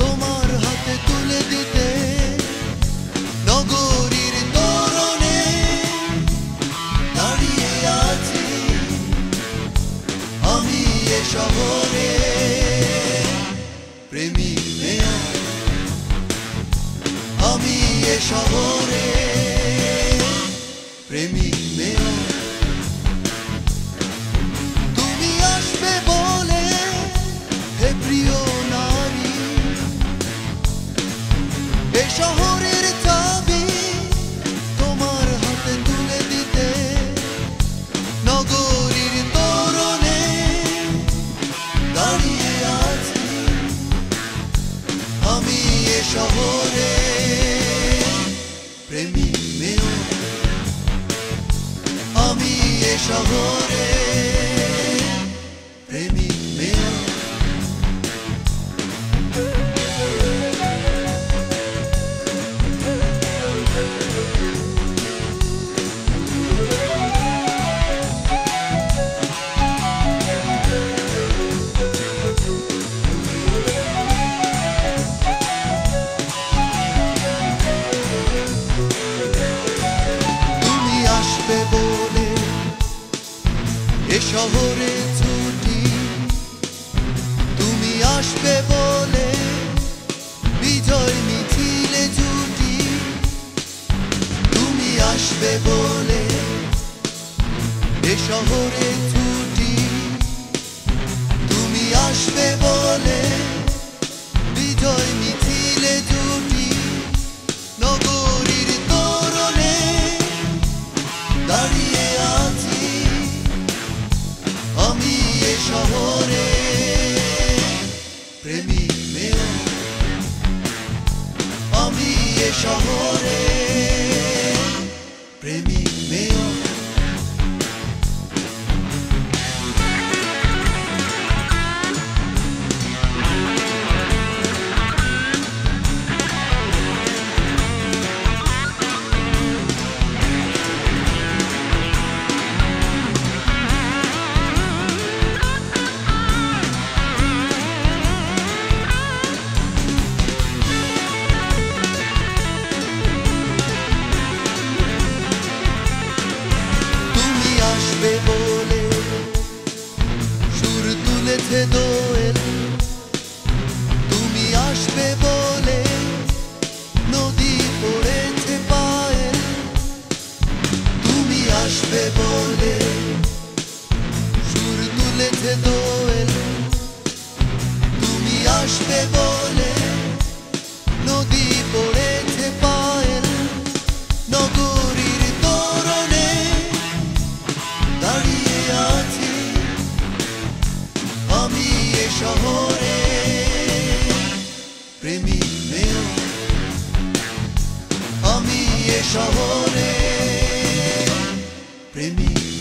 তোমার হাতে তুলে নগরীর দাঁড়িয়ে আছি আমি শহরে। প্রেমী আমি শহরের তোমার তুলে দিতে। নগরীর দাঁড়িয়ে আছি আমি এ শহরে। প্রেমী মেয়, আমি এ শহরে। এ শহরে ছুটি, তুমি আসবে বলে বিজয় মিছিলে জুটি। তুমি আসবে বলে এ শহরে ছুটি cachorro prêmio meu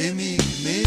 Prémique, mais